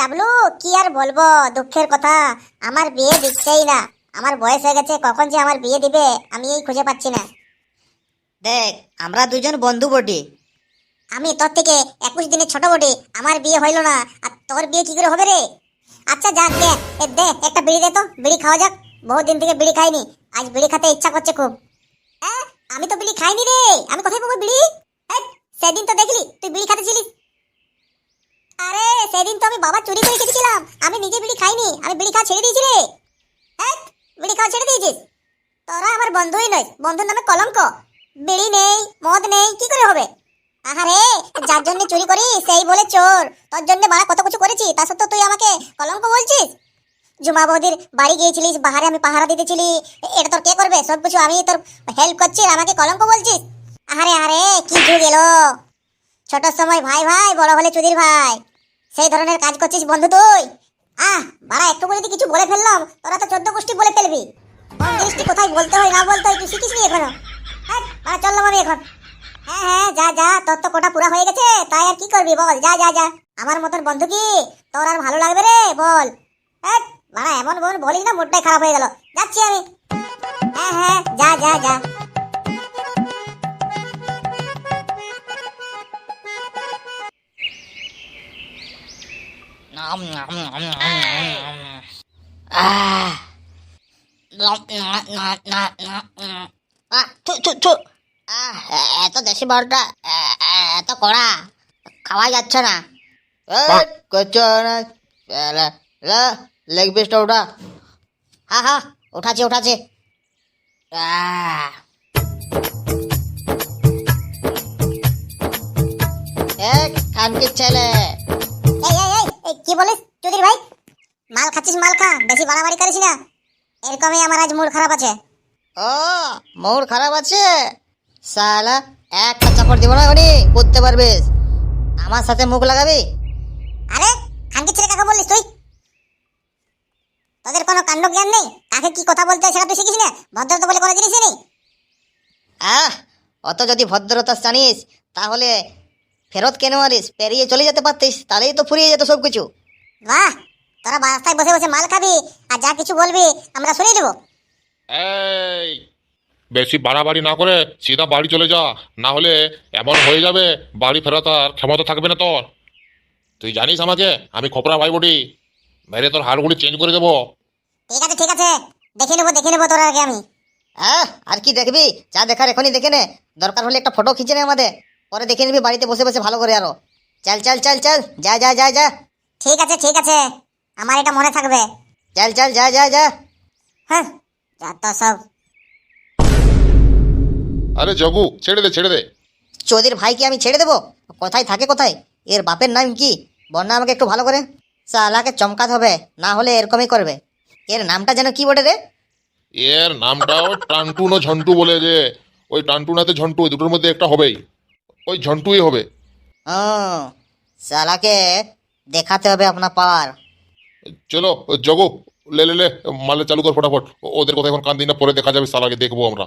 W কি আর বলব? দুঃখের কথা আমার বিয়ে দিচ্ছেই না। আমার বয়স হয়ে গেছে কখন যে আমার বিয়ে দিবে আমি এই খুঁজে পাচ্ছি না। দেখ আমরা দুজন বন্ধু বটি। আমি তোর থেকে একুশ দিনের ছোট বটে আমার বিয়ে হইল না আর তোর বিয়ে কি করে হবে রে? আচ্ছা যাক দে দে একটা বিড়ি দে তো বিড়ি খাওয়া যাক। বহু দিন থেকে বিড়ি খাইনি আজ বিড়ি খেতে ইচ্ছা করছে খুব। হ্যাঁ আমি তো বিড়ি খাইনি রে আমি কোথায় পাবো বিড়ি? সেদিন তো দেখলি তুই বিড়ি খাতেছিলিস আরে, সেদিন তো আমি বাবা চুরি করে খেতেছিলাম আমি নিজে বিড়ি খাইনি, আমি বিড়ি খাওয়া ছেড়ে দিয়েছি রে। বিড়ি খাওয়া ছেড়ে দিয়েছিস? তোরা আমার বন্ধুই নয় বন্ধুর নামে কলঙ্ক। বিড়ি নেই, মদ নেই, কি করে হবে? আহারে, যার জন্য চুরি করি, সেই বলে চোর। তোর জন্য বাড়া কত কিছু করেছি, তা সত্ত্বেও তুই আমাকে কলঙ্ক বলছিস? জুমা বৌদির বাড়ি গিয়েছিলিস, বাহারে আমি পাহারা দিতেছিলি এটা তোর কে করবে? সব কিছু আমি তোর হেল্প করছি আমাকে কলঙ্ক বলছিস? আহারে আরে কি যুগ এলো। ছোট সময়, ভাই ভাই, বড় হলে চুদির ভাই। সেই ধরনের কাজ করছিস বন্ধু তুই? আহ, বাড়া একটু যদি কিছু বলে ফেললাম, তোরা তো চোদ্দ গোষ্ঠী বলে ফেলবি। জিনিসটি কোথায় বলতে হয়, না বলতে হয়, তুই শিখিস নি এখনও? হ্যাঁ চললাম আমি এখন। হ্যাঁ হ্যাঁ যা যা, তোর তো কোটা পুরা হয়ে গেছে, তাই আর কি করবি বল? যা যা যা। আমার মতন বন্ধু কি? তোর আর ভালো লাগবে রে, বল। হ্যাঁ বাড়া, এমন বোন বলিস না, মুডটাই খারাপ হয়ে গেল। যাচ্ছি আমি। হ্যাঁ হ্যাঁ যা যা যা। এত দেশি বড়টা এত কড়া খাওয়া যাচ্ছে না করছ না লেগ পিসটা ওঠা হ্যাঁ হ্যাঁ উঠাচ্ছে উঠাচ্ছে আহ এক ছেলে এই কি বলিস চুদির ভাই? মাল খাচ্ছিস মাল খা। বেশি বাড়াবাড়ি করিস না। এরকমই আমার আজ মুড খারাপ আছে। ও মোর খারাপ আছে? সালা একটা চাপড় দিব না উনি করতে পারবিস। আমার সাথে মুখ লাগাবি? আরে খানকি ছেলে কাকে বললিস তুই? তোদের কোনো কাণ্ড জ্ঞান নেই? কাকে কি কথা বলতে সেটা তুই শিখিস না? ভদ্রতা বলে কোনো জিনিসই নেই। আহ অত যদি ভদ্রতা জানিস তাহলে ফেরত কেন মারিস পেরিয়ে চলে যেতে পারতিস তাহলেই তো ফুরিয়ে যেত সব কিছু বাহ তোরা রাস্তায় বসে বসে মাল খাবি আর যা কিছু বলবি আমরা শুনে দেবো। এই বেশি বাড়াবাড়ি না করে সিধা বাড়ি চলে যা না হলে এমন হয়ে যাবে বাড়ি ফেরত আর ক্ষমতা থাকবে না তোর। তুই জানিস আমাকে আমি খোপরা ভাই বটি মেরে তোর হাড়গুলি চেঞ্জ করে দেবো। ঠিক আছে ঠিক আছে দেখে নেব দেখে নেব তোর আগে আমি। আহ আর কি দেখবি? যা দেখার এখনই দেখে নে। দরকার হলে একটা ফটো খিঁচে নে আমাদের। পরে দেখে নিবি বাড়িতে বসে বসে ভালো করে আরও। চল চল চল চল। যা যা যা যা। ঠিক আছে ঠিক আছে। আমার এটা মনে থাকবে। চল চল যা যা যা। হ্যাঁ যত সব। আরে জগু ছেড়ে দে ছেড়ে দে। চৌধুরীর ভাইকে আমি ছেড়ে দেবো? কোথায় থাকে কোথায়? এর বাপের নাম কি? বন্যা আমাকে একটু ভালো করে। সালাকে চমকাতে হবে না হলে এরকমই করবে। এর নামটা যেন কি বটে রে? এর নামটাও টান্টুন ও ঝন্টু বলে যে ওই টান্টুনাতে ঝন্টু ওই দুটোর মধ্যে একটা হবেই। ওই ঝন্টুই হবে। ও সালাকে দেখাতে হবে আপনার পাওয়ার। চলো জগো লে লে লে মালে চালু কর ফটাফট। ওদের কথা এখন কান দিন না পরে দেখা যাবে সালাকে দেখব আমরা।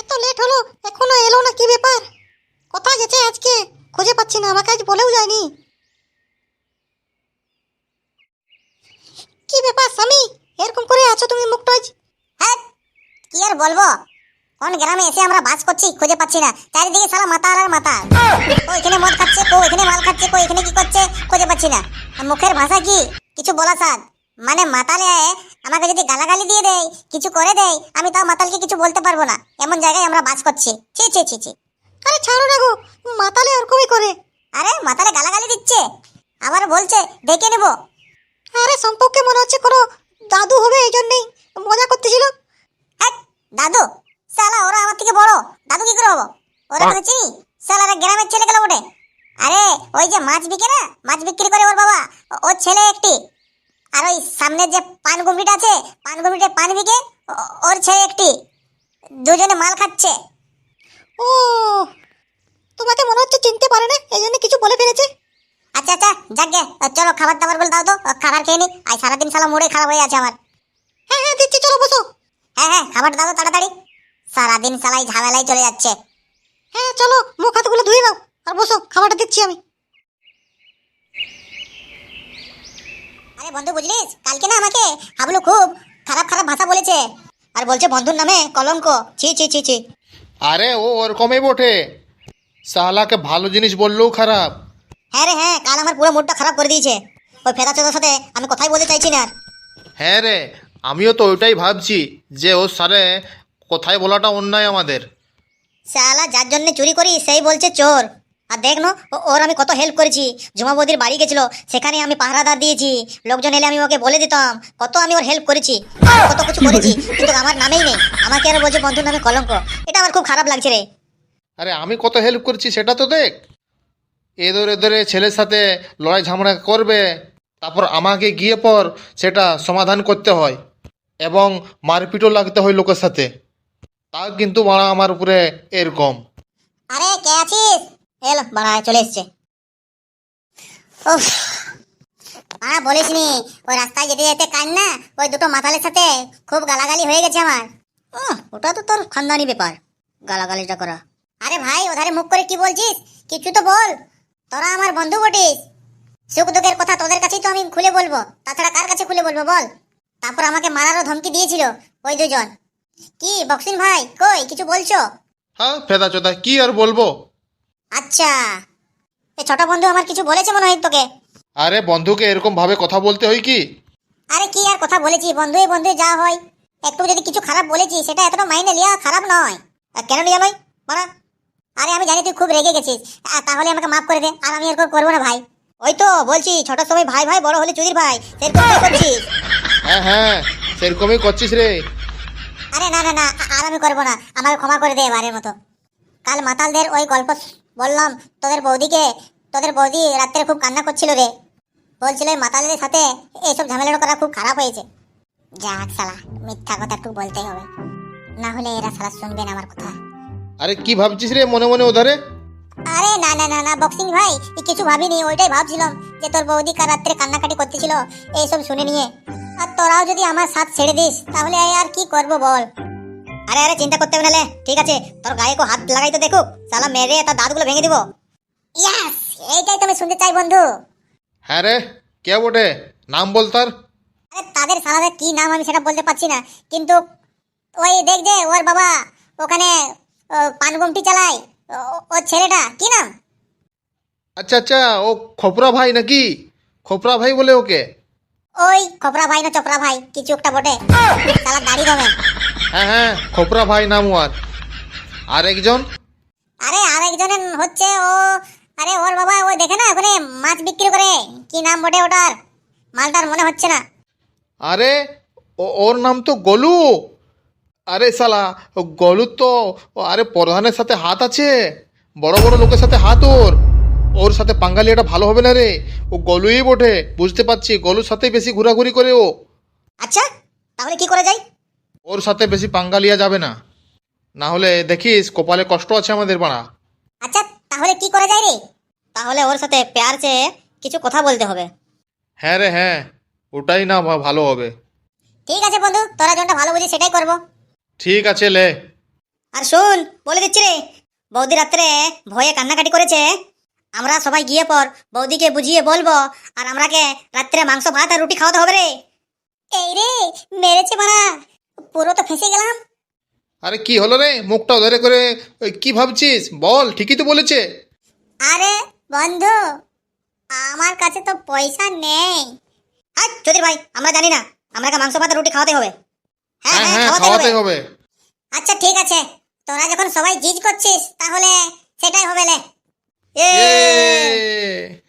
এত লেট হলো এখনও এলো না কি ব্যাপার? কোথায় গেছে আজকে? খুঁজে পাচ্ছি না আমাকে আজ বলেও যায়নি। কি ব্যাপার স্বামী? এরকম করে আছো তুমি মুখটাজ হ্যাঁ কি আর বলব? কোন গ্রামে এসে আমরা বাস করছি খুঁজে পাচ্ছি না। চারিদিকে সারা মাথা আর মাথা ও এখানে মদ খাচ্ছে কো এখানে মাল খাচ্ছে কো এখানে কি করছে খুঁজে পাচ্ছি না। মুখের ভাষা কি? কিছু বলা সাদ মানে মাতালে আমাকে যদি গালাগালি দিয়ে দেয় কিছু করে দেয় আমি তাও মাতালকে কিছু বলতে পারব না। এমন জায়গায় আমরা বাস করছি। ছি ছি ছি ছি। আরে ছাড়ো না গো মাতালে ওরকমই করে। আরে মাতালে গালাগালি দিচ্ছে? আবার বলছে দেখে নেব। আরে সম্পর্কে মনে হচ্ছে কোনো দাদু হবে এই জন্যই মজা করতেছিল। হ্যাট, দাদু। সালা ওরা আমার থেকে বড়। দাদু কি করে হব? ওরা তো চিনি? সালারা গ্রামের ছেলে গেল বটে? আরে ওই যে মাছ বিকে না মাছ বিক্রি করে ওর বাবা। ও- ওর ছেলে একটি। আর ওই সামনে যে পান গুমটিটা আছে পান গুমটিতে পান বিকে ওর ছেলে একটি। দুজনে মাল খাচ্ছে। ও তোমাকে মনে হচ্ছে চিনতে পারে না এই জন্য কিছু বলে ফেলেছে। আচ্ছা আচ্ছা যাকে চলো খাবার দাবার বলে দাও তো ও, খাবার খেয়ে নি। আজ সারাদিন সালা মোড়ে খারাপ হয়ে আছে আমার। হ্যাঁ হ্যাঁ দিচ্ছি চলো বসো। হ্যাঁ হ্যাঁ খাবার দাও তাড়াতাড়ি। সারাদিন সালাই ঝামেলাই চলে যাচ্ছে। হ্যাঁ চলো মুখ হাতগুলো ধুয়ে নাও আর বসো খাবারটা দিচ্ছি আমি। আরে বন্ধু বুঝলিস? কালকে না আমাকে হাবলু খুব খারাপ খারাপ ভাষা বলেছে আর বলছে বন্ধুর নামে কলঙ্ক। ছি ছি ছি ছি। আরে ও ওরকমই বটে। সাহলাকে ভালো জিনিস বললেও খারাপ। হ্যাঁ রে হ্যাঁ কাল আমার পুরো মুডটা খারাপ করে দিয়েছে। ওই ফেদা চোদার সাথে আমি কথাই বলতে চাইছি না আর। হ্যাঁ রে আমিও তো ওইটাই ভাবছি যে ওর সারে কোথায় বলাটা অন্যায় আমাদের? শালা যার জন্য চুরি করি সেই বলছে চোর। আর দেখ না, ও- ওর আমি কত হেল্প করেছি। জুমা বৌদির বাড়ি গেছিল সেখানে আমি পাহারাদার দিয়েছি। লোকজন এলে আমি ওকে বলে দিতাম কত আমি ওর হেল্প করেছি কত কিছু করেছি কিন্তু আমার নামেই নেই। আমাকে আর বলছে বন্ধুর নামে কলঙ্ক। এটা আমার খুব খারাপ লাগছে রে। আরে আমি কত হেল্প করছি সেটা তো দেখ। এদের এদের ছেলের সাথে লড়াই ঝামেলা করবে তারপর আমাকে গিয়ে পর সেটা সমাধান করতে হয় এবং মারপিটও লাগতে হয় লোকের সাথে। তাও কিন্তু মারা আমার উপরে এরকম। আরে কে আছিস? এলো বাড়ায় চলে এসছে। আর বলিস নি, ওই রাস্তায় যেতে যেতে কান না, ওই দুটো মাতালের সাথে খুব গালাগালি হয়ে গেছে আমার। ওটা তো তোর খানদানি ব্যাপার, গালাগালিটা করা। আরে ভাই, ওধারে মুখ করে কি বলছিস? কিছু তো বল, তোরা আমার বন্ধু বটিস। সুখ দুঃখের কথা তোদের কাছেই তো আমি খুলে বলব, তাছাড়া কার কাছে খুলে বলব বল? তারপর আমাকে মারারও ধমকি দিয়েছিল ওই দুজন। কি বক্সিং ভাই? কই কিছু বলছো? হ্যাঁ ফেদা চোদা কি আর বলব? আচ্ছা। এ ছোট বন্ধু আমার কিছু বলেছে মনে হয় তোকে। আরে বন্ধুকে এরকম ভাবে কথা বলতে হয় কি? আরে কি আর কথা বলেছি? বন্ধুই বন্ধু যা হয়। একটু যদি কিছু খারাপ বলেছি সেটা এতটা মাইনে লিয়া খারাপ নয়। আর কেন নিয়ে নয় মারা আরে আমি জানি তুই খুব রেগে গেছিস। আ, তাহলে আমাকে মাফ করে দে। আর আমি এরকম করব না ভাই। ওই তো বলছি ছোট সময় ভাই ভাই বড় হলে চুদির ভাই। সেরকম করছিস। হ্যাঁ হ্যাঁ সেরকমই করছিস রে। আরে না না না আর আমি করব না। আমাকে ক্ষমা করে দে এবারের মতো। কাল মাতালদের ওই গল্প বললাম তোদের বৌদিকে তোদের বৌদি রাত্রে খুব কান্না করছিল রে। বলছিল মাতালদের সাথে এইসব ঝামেলা করা খুব খারাপ হয়েছে। যাক শালা মিথ্যা কথা একটু বলতেই হবে। না হলে এরা শালা শুনবে না আমার কথা। আরে কি ভাবছিস রে মনে মনে ওধারে? আরে না না না না বক্সিং ভাই কিছু ভাবিনি ওইটাই ভাবছিলাম যে তোর বৌদি কাল রাত্রে কান্নাকাটি করতেছিল এইসব শুনে নিয়ে। আর তোরাও যদি আমার সাথ ছেড়ে দিস তাহলে আর কি করব বল? আরে আরে চিন্তা করতে হবে না ঠিক আছে তোর গায়ে কো হাত লাগাই তো দেখুক। সালা মেরে তার দাঁতগুলো ভেঙে দিব। ইয়াস এইটাই তো আমি শুনতে চাই বন্ধু। হ্যাঁ রে কে বটে? নাম বল তার। আরে তাদের সালাদের কি নাম আমি সেটা বলতে পারছি না। কিন্তু ওই দেখ যে ওর বাবা ওখানে পানগুমটি চালায়। ও- ছেলেটা কি নাম? আচ্ছা আচ্ছা ও খোপরা ভাই নাকি? খোপরা ভাই বলে ওকে। ওই খোপরা ভাই না চোপড়া ভাই কিছু একটা বটে। সালা দাড়ি দমে হ্যাঁ হ্যাঁ খোপরা ভাই নাম ওর আর একজন আরে আরেকজনের হচ্ছে ও আরে ওর বাবা ওই দেখে না ওখানে মাছ বিক্রি করে। কি নাম বটে ওটার? মালটার মনে হচ্ছে না। আরে ও- ওর নাম তো গলু। আরে সালা ও গলুর তো আরে প্রধানের সাথে হাত আছে। বড় বড় লোকের সাথে হাত ওর। ওর সাথে পাঙ্গালিয়াটা ভালো হবে না রে? ও গলুই বটে বুঝতে পারছি। গলুর সাথে বেশি ঘোরাঘুরি করে ও। আচ্ছা তাহলে কি করা যায়? ওর সাথে বেশি পাঙ্গালিয়া যাবে না। না হলে দেখিস কপালে কষ্ট আছে আমাদের বাড়া আচ্ছা তাহলে কি করা যায় রে? তাহলে ওর সাথে প্যার চেয়ে কিছু কথা বলতে হবে। হ্যাঁ রে হ্যাঁ। ওটাই না ভা- ভালো হবে। ঠিক আছে বন্ধু তোরা যেটা ভালো বুঝিস সেটাই করব। ঠিক আছে লে। আর শুন বলে দিচ্ছি রে বৌদি রাত্রে ভয়ে কান্নাকাটি করেছে। আমরা সবাই গিয়ে পর বৌদিকে বুঝিয়ে বলব আর আমরাকে রাত্রে মাংস ভাত আর রুটি খাওয়াতে হবে রে। এই রে মেরেছে মারা। পুরো তো ফেসে গেলাম। আরে কি হলো রে? মুখটা ধরে করে ওই কি ভাবছিস? বল ঠিকই তো বলেছে। আরে বন্ধু আমার কাছে তো পয়সা নেই। হাই চৌধুরী ভাই আমরা জানি না আমরাকে মাংস ভাত আর রুটি খাওয়াতে হবে। হ্যাঁ হ্যাঁ খাওয়াতে হবে। আচ্ছা ঠিক আছে। তোরা যখন সবাই জিজ করছিস তাহলে সেটাই হবে লে। এ ইয়ে!